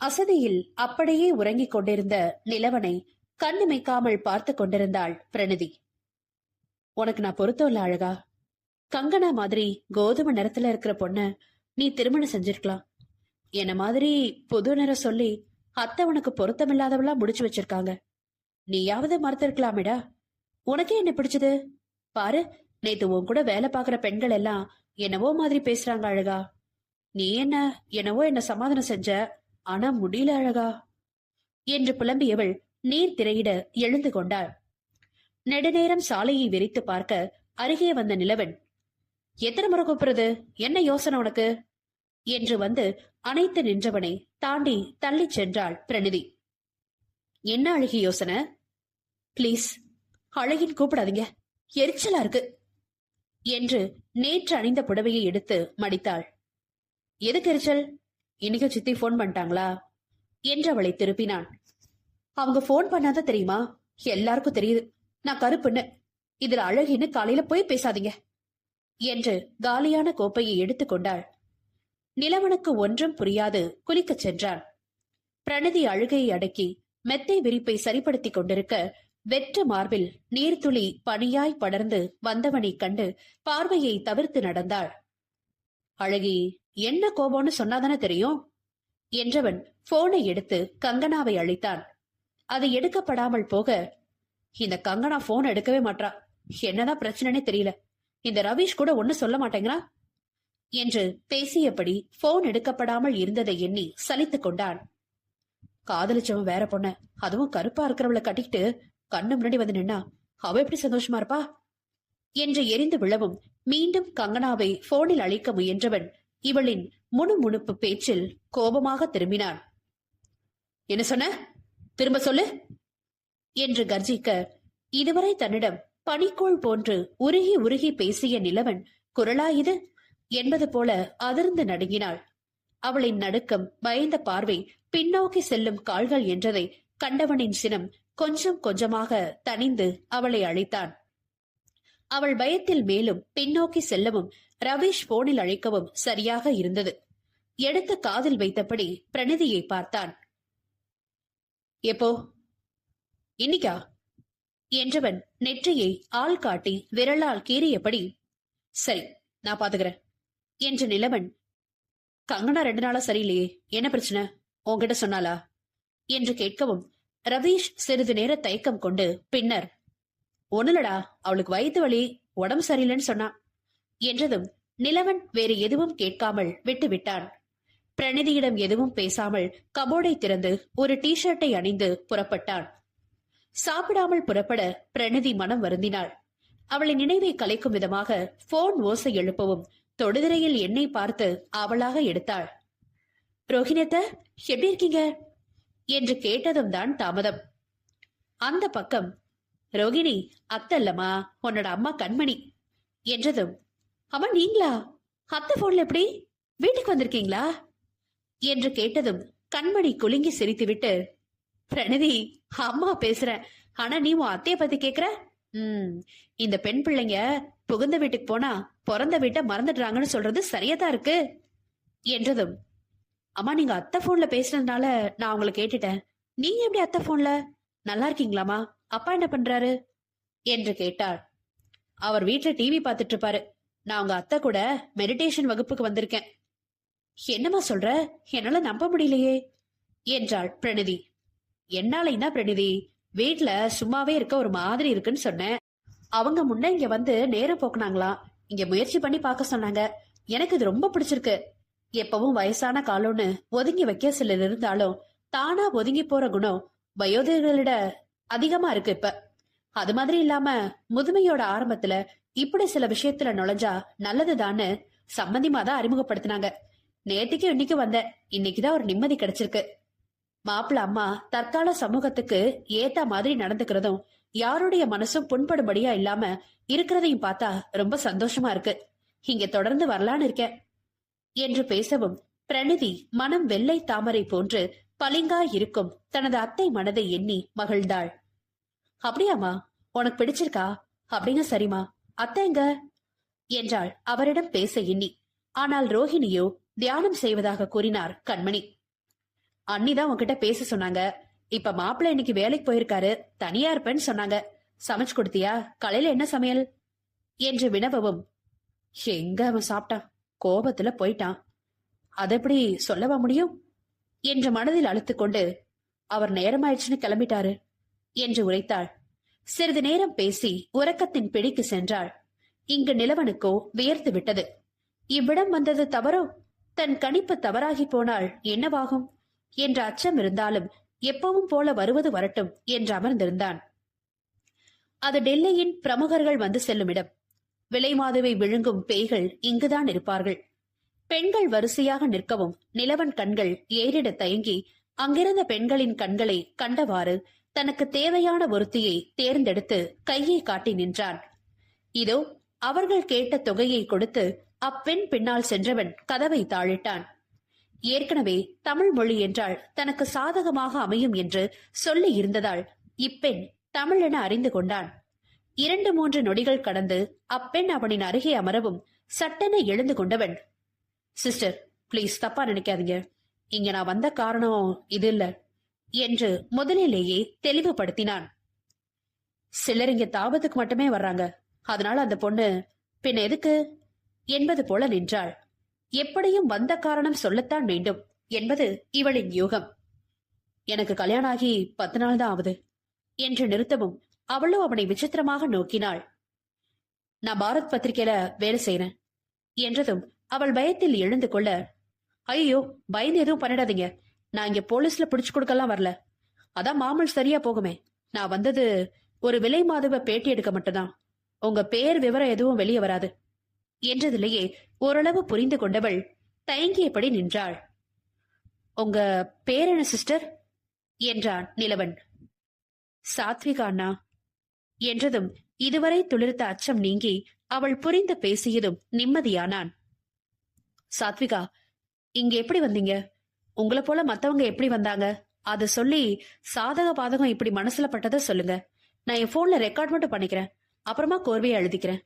அசதியில் அப்படியே உறங்கிக் கொண்டிருந்த நிலவனை கண்ணிமைக்காமல் பார்த்து கொண்டிருந்தாள் பிரணிதி. உனக்கு நான் பொருத்தம் இல்ல அழகா. கங்கனா மாதிரி கோதுமை நிறத்துல இருக்கிற பொண்ண நீ திருமணம் செஞ்சிருக்கலாம். என்ன மாதிரி புது நிறம் சொல்லி அத்தை உனக்கு பொருத்தமில்லாதவளா முடிச்சு வச்சிருக்காங்க. நீயாவது மறுத்திருக்கலாமேடா. உனக்கே என்ன பிடிச்சது? பாரு நேத்து உன் கூட வேலை பாக்குற பெண்கள் எல்லாம் என்னவோ மாதிரி பேசுறாங்க அழகா. நீ என்ன என்னவோ என்ன சமாதானம் செஞ்ச ஆனா முடியல அழகா? என்று புலம்பியவள் நீர் திரையிட எழுந்து கொண்டாள். நெடுநேரம் சாலையை விரித்து பார்க்க அருகே வந்த நிலவன் எத்தனை முறை கூப்பிடுறது? என்ன யோசனை உனக்கு? என்று வந்து அணைத்து நின்றவனை தாண்டி தள்ளிச் சென்றாள் பிரணிதி. என்ன அழகி யோசனை? ப்ளீஸ் அழகின் கூப்பிடாதீங்க. எரிச்சலா இருக்கு. என்று நேற்று அணிந்த புடவையை எடுத்து மடித்தாள். எதுக்கு எரிச்சல்? இன்னைக்கு சித்தி ஃபோன் பண்ணிட்டாங்களா? என்று அவளை திருப்பினான். அவங்க ஃபோன் பண்ணாதான் தெரியுமா? எல்லாருக்கும் தெரியுது. நான் கருப்புன்னு. இதுல அழகின்னு காலையில போய் பேசாதீங்க. என்று காலியான கோப்பையை எடுத்துக்கொண்டாள் நிலவனுக்கு ஒன்றும் புரியாது குளிக்கச் சென்றான். பிரணதி அழுகையை அடக்கி மெத்தை விரிப்பை சரிப்படுத்திக் கொண்டிருக்க வெற்று மார்பில் நீர்த்துளி பனியாய் படர்ந்து வந்தவனைக் கண்டு பார்வையை தவிர்த்து நடந்தாள். அழகி என்ன கோபம்னு சொன்னாதானே தெரியும்? என்றவன் போனை எடுத்து கங்கனாவை அழைத்தான். அது எடுக்கப்படாமல் போக இந்த கங்கனா போன் எடுக்கவே மாட்றா. என்னதான் பிரச்சனைனே தெரியல. இந்த ரவீஷ் கூட ஒண்ணு சொல்ல மாட்டேங்கிறான் என்று பேசியபடி போன் எடுக்கப்படாமல் இருந்ததை எண்ணி சலித்துக் கொண்டான். காதலிச்சவன் வேற பொண்ண அதுவும் கருப்பா இருக்கிறவளை கட்டிக்கிட்டு கண்ணு முன்னாடி வந்து நின்னா அவ எப்படி சந்தோஷமா இருப்பா? என்று எரிந்து விழவும் மீண்டும் கங்கனாவை போனில் அழைக்க முயன்றவன் இவளின் முணுமுணுப்பு பேச்சில் கோபமாக திரும்பினான். என்ன சொன்ன? திரும்ப சொல்லு என்று கர்ஜிக்க இதுவரை தன்னிடம் பனிக்கோள் போன்று உருகி உருகி பேசிய நிலவன் குரலா இது? என்பது போல அதிர்ந்து நடுங்கினாள். அவளின் நடுக்கம் பயந்த பார்வை பின்னோக்கி செல்லும் கால்கள் என்றதை கண்டவனின் சினம் கொஞ்சம் கொஞ்சமாக தணிந்து அவளை அழைத்தான். அவள் பயத்தில் மேலும் பின்னோக்கி செல்லவும் ரவீஷ் போனில் அழைக்கவும் சரியாக இருந்தது. எடுத்து காதில் வைத்தபடி பிரணிதியை பார்த்தான். எப்போ? இன்னிக்கா? என்றவன் நெற்றியை ஆள் காட்டி விரலால் கீறியபடி சரி நான் பாத்துக்கிறேன் என்று நிலவன் கங்கனா ரெண்டு நாளா சரியில்லையே என்ன பிரச்சனை? உங்ககிட்ட சொன்னாலா என்று கேட்கவும் ரவீஷ் சிறிது நேர தயக்கம் கொண்டு பின்னர். ஒண்ணுலடா அவளுக்கு வயிற்று வலி உடம்பு சரியில்லைன்னு சொன்னான். என்றதும் நிலவன் வேறு எதுவும் கேட்காமல் விட்டுவிட்டான். பிரணிதியிடம் எதுவும் பேசாமல் கபோர்டை திறந்து ஒரு டி ஷர்ட்டை அணிந்து புறப்பட்டான். சாப்பிடாமல் புறப்பட பிரணிதி மனம் வருந்தினாள். அவளின் நினைவை கலைக்கும் விதமாக போன் ஓசை எழுப்பவும் தொடுதிரையில் என்னை பார்த்து அவளாக எடுத்தாள். ரோஹிணியத்த எப்படி இருக்கீங்க? என்று கேட்டதும் தான் தாமதம். அந்த பக்கம் ரோகிணி அத்தல்லம்மா உன்னோட அம்மா கண்மணி என்றதும் அம்மா நீங்களா? அத்தை போன்ல எப்படி? வீட்டுக்கு வந்திருக்கீங்களா? என்று கேட்டதும் கண்மணி குலுங்கி சிரித்துவிட்டு பிரணதி அம்மா பேசுற. ஆனா நீ உன் அத்தைய பத்தி கேக்குற? ம். இந்த பெண் பிள்ளைங்க புகுந்த வீட்டுக்கு போனா பிறந்த வீட்டை மறந்துடுறாங்கன்னு சொல்றது சரியாதான் இருக்கு. என்றதும் அம்மா நீங்க அத்தை போன்ல பேசுனதுனால நான் உங்களை கேட்டுட்டேன். நீங்க எப்படி அத்தை போன்ல நல்லா இருக்கீங்களாமா அப்பா என்ன பண்றாரு? என்று கேட்டாள் அவர் வீட்டுல டிவி பார்த்துட்டு இருப்பாரு. நான் உங்க அத்தை கூட மெடிடேஷன் வகுப்புக்கு வந்திருக்கேன். என்னம்மா சொல்ற? என்னால நம்ப முடியலையே. என்றாள் பிரணதி என்னாலைன்னா பிரணிதி வீட்டுல சும்மாவே இருக்க ஒரு மாதிரி இருக்குன்னு சொன்னேன். அவங்க முன்ன இங்க வந்து நேரம் போக்குனாங்களாம் இங்க முயற்சி பண்ணி பார்க்க சொன்னாங்க. எனக்கு இது ரொம்ப பிடிச்சிருக்கு. எப்பவும் வயசான காலம்னு ஒதுங்கி வைக்க சிலர் இருந்தாலும் தானா ஒதுங்கி போற குணம் வயோதிகர்களிட அதிகமா இருக்கு இப்ப. அது மாதிரி இல்லாம முதுமையோட ஆரம்பத்துல இப்படி சில விஷயத்துல நுழைஞ்சா நல்லதுதான்னு சம்மந்திமா தான் அறிமுகப்படுத்தினாங்க. நேத்திக்கு இன்னைக்கு வந்தேன் இன்னைக்குதான் ஒரு நிம்மதி கிடைச்சிருக்கு. மாப்பிள்ள அம்மா தற்கால சமூகத்துக்கு ஏத்த மாதிரி நடந்துக்கிறதும் யாருடைய மனசும் புண்படும்படியா இல்லாம இருக்கிறதையும் பார்த்தா ரொம்ப சந்தோஷமா இருக்கு. இங்க தொடர்ந்து வரலான்னு இருக்கேன். என்று பேசவும் பிரணிதி மனம் வெள்ளை தாமரை போன்று பளிங்காய் இருக்கும் தனது அத்தை மனதை எண்ணி மகிழ்ந்தாள். அப்படியாமா உனக்கு பிடிச்சிருக்கா? அப்படின்னு சரிமா அத்தைங்க. என்றாள். அவரிடம் பேச எண்ணி. ஆனால் ரோஹிணியோ தியானம் செய்வதாக கூறினார் கண்மணி. அண்ணிதான் உன்கிட்ட பேச சொன்னாங்க. இப்ப மாப்பிள்ளை இன்னைக்கு வேலைக்கு போயிருக்காரு. தனியா இருப்பேன்னு சொன்னாங்க. சமைச்சு கொடுத்தியா? காலையில என்ன சமையல்? என்று வினவவும். எங்க அவன் சாப்பிட்டான்? கோபத்துல போயிட்டான். அது எப்படி சொல்லவா முடியும்? என்று மனதில் அழுத்துக்கொண்டு அவர் நேரமாயிடுச்சுன்னு கிளம்பிட்டாரு. என்று உரைத்தாள். சிறிது நேரம் பேசி உறக்கத்தின் பிடிக்கு சென்றாள். இங்கு நிலவனுக்கோ வியர்த்து விட்டது. இவ்விடம் வந்தது தவறோ? தன் கணிப்பு தவறாகி போனால் என்னவாகும் என்ற அச்சம் இருந்தாலும் எப்பவும் போல வருவது வரட்டும் என்று அமர்ந்திருந்தான். அது டெல்லியின் பிரமுகர்கள் வந்து செல்லும் இடம் விலைமாதுவை விழுங்கும் பேய்கள் இங்குதான் இருப்பார்கள். பெண்கள் வரிசையாக நிற்கவும் நிலவன் கண்கள் ஏறிட தயங்கி அங்கிருந்த பெண்களின் கண்களை கண்டவாறு தனக்கு தேவையான ஒருத்தியை தேர்ந்தெடுத்து கையை காட்டி நின்றான். இதோ அவர்கள் கேட்ட தொகையை கொடுத்து அப்பெண் பின்னால் சென்றவன் கதவை தாழிட்டான். ஏற்கனவே தமிழ் மொழி என்றால் தனக்கு சாதகமாக அமையும் என்று சொல்லி இருந்ததால் இப்பெண் தமிழ் என அறிந்து கொண்டான். இரண்டு மூன்று நொடிகள் கடந்து அப்பெண் அவனின் அருகே அமரவும் சட்டென எழுந்து கொண்டவன். சிஸ்டர் ப்ளீஸ் தப்பா நினைக்காதீங்க. இங்க நான் வந்த காரணம் இது இல்ல. என்று முதலிலேயே தெளிவுபடுத்தினான். சிலர் இங்க தாபத்துக்கு மட்டுமே வர்றாங்க. அதனால அந்த பொண்ணு பின் எதுக்கு? என்பது போல நின்றாள். எப்படியும் வந்த காரணம் சொல்லத்தான் வேண்டும் என்பது இவளின் யூகம். எனக்கு கல்யாணம் ஆகி பத்து நாள் தான் ஆகுது என்று நிறுத்தவும் அவளோ அவனை விசித்திரமாக நோக்கினாள். நான் பாரத் பத்திரிகையில வேலை செய்யறேன் என்றதும் அவள் பயத்தில் எழுந்து கொள்ள ஐயோ பயந்து எதுவும் பண்ணிடாதீங்க. நான் இங்க போலீஸ்ல பிடிச்சு கொடுக்கலாம் வரல. அதான் மாமல் சரியா போகுமே. நான் வந்தது ஒரு விலை மாதவ பேட்டி எடுக்க மட்டும்தான். உங்க பேர் விவரம் எதுவும் வெளியே வராது. என்றதிலேயே ஓரளவு புரிந்து கொண்டவள் தயங்கியபடி நின்றாள். உங்க பேர் என்ன சிஸ்டர்? என்றான் நிலவன். சாத்விகா அண்ணா. என்றதும் இதுவரை துளிர்த்த அச்சம் நீங்கி அவள் புரிந்து பேசியதும் நிம்மதியானான். சாத்விகா இங்க எப்படி வந்தீங்க? உங்களை போல மத்தவங்க எப்படி வந்தாங்க? அத சொல்லி சாதக பாதகம் இப்படி மனசுல பட்டதை சொல்லுங்க. நான் என் போன்ல ரெக்கார்ட் மட்டும் பண்ணிக்கிறேன். அப்புறமா கோர்வையை எழுதிக்கிறேன்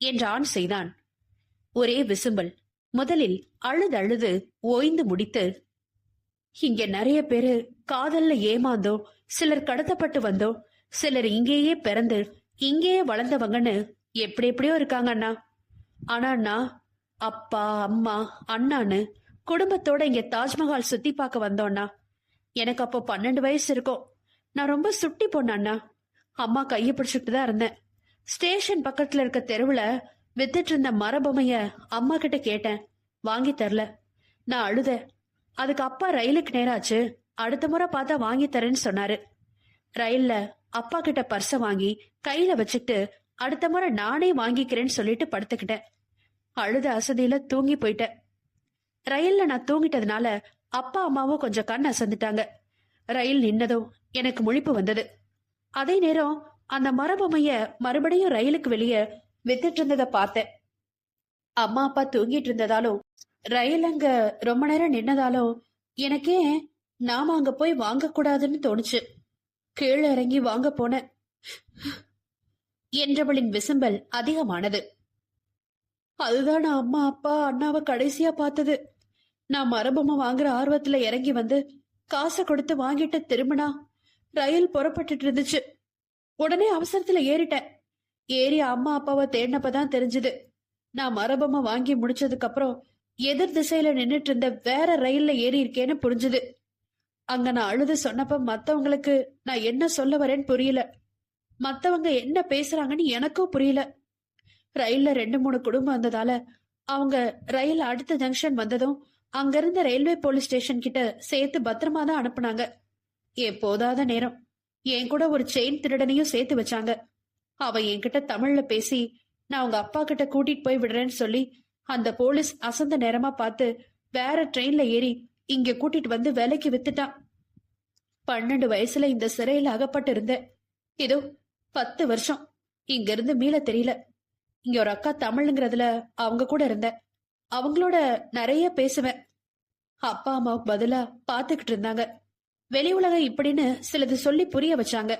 என்றான் செய்தான். ஒரே விசும்பல். முதலில் அழுது அழுது ஓய்ந்து முடித்து இங்க நிறைய பேரு காதல்ல ஏமாந்தோ சிலர் கடத்தப்பட்டு வந்தோ சிலர் இங்கேயே பிறந்து இங்கேயே வளர்ந்தவங்கன்னு எப்படி எப்படியோ இருக்காங்க அண்ணா. ஆனா நான் அப்பா அம்மா அண்ணான்னு குடும்பத்தோட இங்க தாஜ்மஹால் சுத்தி பார்க்க வந்தோம்னா எனக்கு அப்போ பன்னெண்டு வயசு இருக்கும். நான் ரொம்ப சுட்டி பொண்ணு அம்மா கையை பிடிச்சிட்டு தான் இருந்தேன். ஸ்டேஷன் பக்கத்துல இருக்க தெருவுல வித்துட்டு இருந்த மரபொமைய அம்மா கிட்ட கேட்டேன். வாங்கி தரல. நான் அழுதேன். அதுக்கு அப்பா ரயிலுக்கு நேராச்சு. அடுத்த முறை பார்த்தா வாங்கி தரேன்னு சொன்னாரு. ரயில்ல அப்பா கிட்ட பர்ச வாங்கி கையில வச்சுட்டு அடுத்த முறை நானே வாங்கிக்கிறேன்னு சொல்லிட்டு படுத்துக்கிட்டேன். அழுத அசதியில தூங்கி போயிட்டேன். ரயில்ல நான் தூங்கிட்டதுனால அப்பா அம்மாவும் கொஞ்சம் கண் அசந்துட்டாங்க. ரயில் நின்னதும் எனக்கு முழிப்பு வந்தது. அதே நேரம் அந்த மரபொம்மைய மறுபடியும் ரயிலுக்கு வெளியே வித்துட்டு இருந்ததை பார்த்தேன். அம்மா அப்பா தூங்கிட்டு இருந்ததாலும் ரயில் அங்க ரொம்ப நேரம் நின்னதாலும் எனக்கே நாம அங்க போய் வாங்க கூடாதுன்னு தோணுச்சு. கீழே இறங்கி வாங்க போனேன். என்றவளின் விசும்பல் அதிகமானது. அதுதான் நான் அம்மா அப்பா அண்ணாவை கடைசியா பார்த்தது. நான் மரபொம்மை வாங்குற ஆர்வத்துல இறங்கி வந்து காசை கொடுத்து வாங்கிட்டு திரும்பினா ரயில் புறப்பட்டுட்டு இருந்துச்சு உடனே அவசரத்துல ஏறிட்டேன். ஏறி அம்மா அப்பாவை தேடினப்பதான் தெரிஞ்சது. நான் மரபொம்மை வாங்கி முடிச்சதுக்கு அப்புறம் எதிர் திசையில நின்னுட்டு இருந்த வேற ரயில்ல ஏறி இருக்கேன்னு புரிஞ்சுது. அங்க நான் அழுது சொன்னப்ப மத்தவங்களுக்கு நான் என்ன சொல்ல வரேன்னு புரியல. மத்தவங்க என்ன பேசுறாங்கன்னு எனக்கும் புரியல. ரயில்ல ரெண்டு மூணு குடும்பம் வந்ததால அவங்க ரயில் அடுத்த ஜங்ஷன் வந்ததும் அங்கிருந்த ரயில்வே போலீஸ் ஸ்டேஷன் கிட்ட சேர்த்து பத்திரமா தான் அனுப்புனாங்க. என் போதாத நேரம். என் கூட ஒரு செயின் திருடனையும் சேர்த்து வச்சாங்க. அவ என்கிட்ட தமிழ்ல பேசி நான் உங்க அப்பா கிட்ட கூட்டிட்டு போய் விடுறேன்னு சொல்லி அந்த போலீஸ் அசந்த நேரமா பார்த்து வேற ட்ரெயின்ல ஏறி இங்க கூட்டிட்டு வந்து வேலைக்கு வித்துட்டான். பன்னெண்டு வயசுல இந்த சிறையில அகப்பட்டு இருந்தேன். இதோ பத்து வருஷம். இங்க இருந்து மீள தெரியல. இங்க ஒரு அக்கா தமிழ்ங்கிறதுல அவங்க கூட இருந்தேன். அவங்களோட நிறைய பேசுவேன். அப்பா அம்மாவுக்கு பதிலா பாத்துக்கிட்டு இருந்தாங்க. வெளி உலகம் இப்படின்னு சிலது சொல்லி புரிய வச்சாங்க.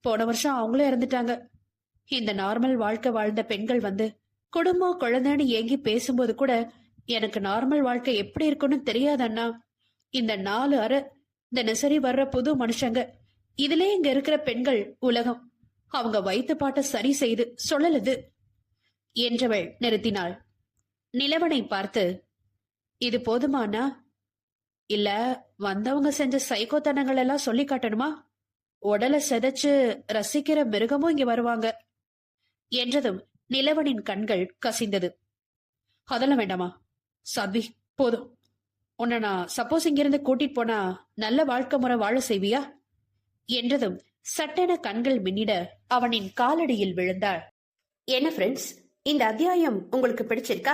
போன வருஷம் அவங்களும் இறந்துட்டாங்க. இந்த நார்மல் வாழ்க்கை வாழ்ந்த பெண்கள் வந்து குடும்பம் குழந்தைன்னு ஏங்கி பேசும்போது கூட எனக்கு நார்மல் வாழ்க்கை எப்படி இருக்குன்னு தெரியாதண்ணா இந்த நாலு அற தினசரி வர்ற புது மனுஷங்க. இதுலயே இங்க இருக்கிற பெண்கள் உலகம். அவங்க வயிற்று பாட்ட சரி செய்து சொல்லலுது. என்றவள் நிறுத்தினாள். நிலவனை பார்த்து இது போதுமானா இல்ல வந்தவங்க செஞ்ச சைக்கோத்தனங்கள் எல்லாம் சொல்லி காட்டணுமா? உடலை செதைச்சு ரசிக்கிற மிருகமும் இங்க வருவாங்க. என்றதும் நிலவனின் கண்கள் கசிந்தது. அதெல்லாம் வேண்டாமா? சாத்வி போதும். உன்னை நான் சப்போஸ் இங்கிருந்து கூட்டிட்டு போனா நல்ல வாழ்க்கை முறை வாழ செய்வியா? என்றதும் சட்டென கண்கள் மின்னிட அவனின் காலடியில் விழுந்தாள். என்ன ஃப்ரெண்ட்ஸ் இந்த அத்தியாயம் உங்களுக்கு பிடிச்சிருக்கா?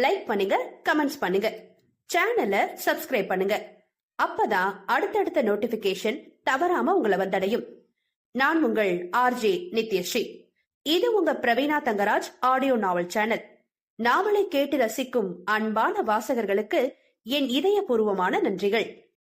லைக் பண்ணுங்க கமெண்ட்ஸ் பண்ணுங்க. சேனலை சப்ஸ்கிரைப் பண்ணுங்க. அப்பதான் அடுத்தடுத்த நோட்டிபிகேஷன் தவறாம உங்களை வந்தடையும். நான் உங்கள் ஆர்ஜே நித்யஸ்ரீ. இது உங்க Praveena Thangaraj audio novel channel நாவலை கேட்டு ரசிக்கும் அன்பான வாசகர்களுக்கு என் இதயபூர்வமான நன்றிகள்.